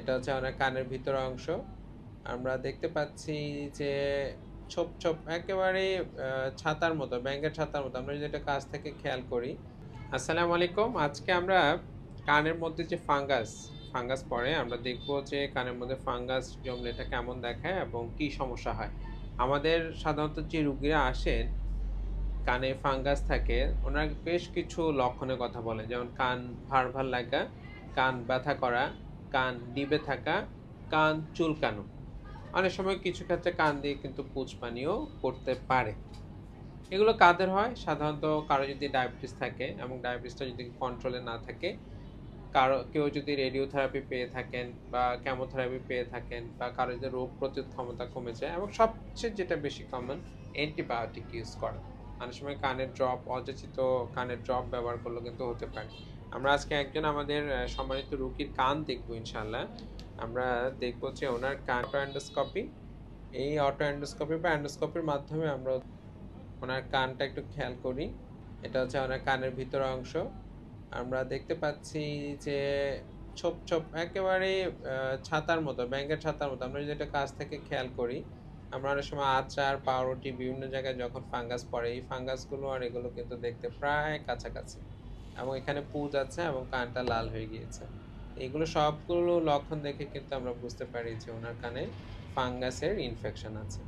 এটা হচ্ছে ওনার কানের ভিতর অংশ। আমরা দেখতে পাচ্ছি যে ছোপ ছোপ একেবারে ছাতার মতো ব্যাংকের ছাতার মতো। আমরা যদি এটা কাছ থেকে খেয়াল করি। আসসালামু আলাইকুম। আজকে আমরা কানের মধ্যে যে ফাঙ্গাস ফাঙ্গাস পড়ে আমরা দেখব যে কানের মধ্যে ফাঙ্গাস জমলে এটা কেমন দেখায় এবং কি সমস্যা হয়। আমাদের সাধারণত যে রুগীরা আসেন, কানে ফাঙ্গাস থাকে, ওনারা বেশ কিছু লক্ষণের কথা বলেন। যেমন কান ভার ভার লাগা, কান ব্যথা করা কান ডিবে থাকা, কান চুলকানো। অনেক সময় কিছু ক্ষেত্রে কান দিয়ে কিন্তু পুজ পানিও করতে পারে। এগুলো কাদের হয়? সাধারণত কারও যদি ডায়াবেটিস থাকে এবং ডায়াবেটিসটা যদি কন্ট্রোলে না থাকে, কারও, কেউ যদি রেডিওথেরাপি পেয়ে থাকেন বা কেমোথেরাপি পেয়ে থাকেন বা কারও যদি রোগ প্রতিরোধ ক্ষমতা কমে যায় এবং সবচেয়ে যেটা বেশি কমন অ্যান্টিবায়োটিক ইউজ করা। অনেক সময় কানের ড্রপ অযাচিত কানের ড্রপ ব্যবহার করলেও কিন্তু হতে পারে। আমরা আজকে একজন আমাদের সম্মানিত রুগীর কান দেখব ইনশাল্লাহ আমরা দেখব যে ওনার কান অ্যান্ডোস্কপি। এই অটো অ্যান্ডোস্কপি বা অ্যান্ডোস্কপির মাধ্যমে আমরা ওনার কানটা একটু খেয়াল করি। এটা হচ্ছে ওনার কানের ভিতর অংশ। আমরা দেখতে পাচ্ছি যে ছোপ ছোপ, একেবারে ছাতার মতো ব্যাংকের ছাতার মতো। আমরা যদি এটা কাছ থেকে খেয়াল করি আমরা অনেক সময় আচার, পাউরুটি বিভিন্ন জায়গায় যখন ফাঙ্গাস পড়ে, এই ফাঙ্গাসগুলো আর এগুলো কিন্তু দেখতে প্রায় কাছাকাছি। এবং এখানে পুজ আছে এবং কানটা লাল হয়ে গিয়েছে। এগুলো সবগুলো লক্ষণ দেখে কিন্তু আমরা বুঝতে পারি যে ওনার কানে ফাঙ্গাসের ইনফেকশন আছে।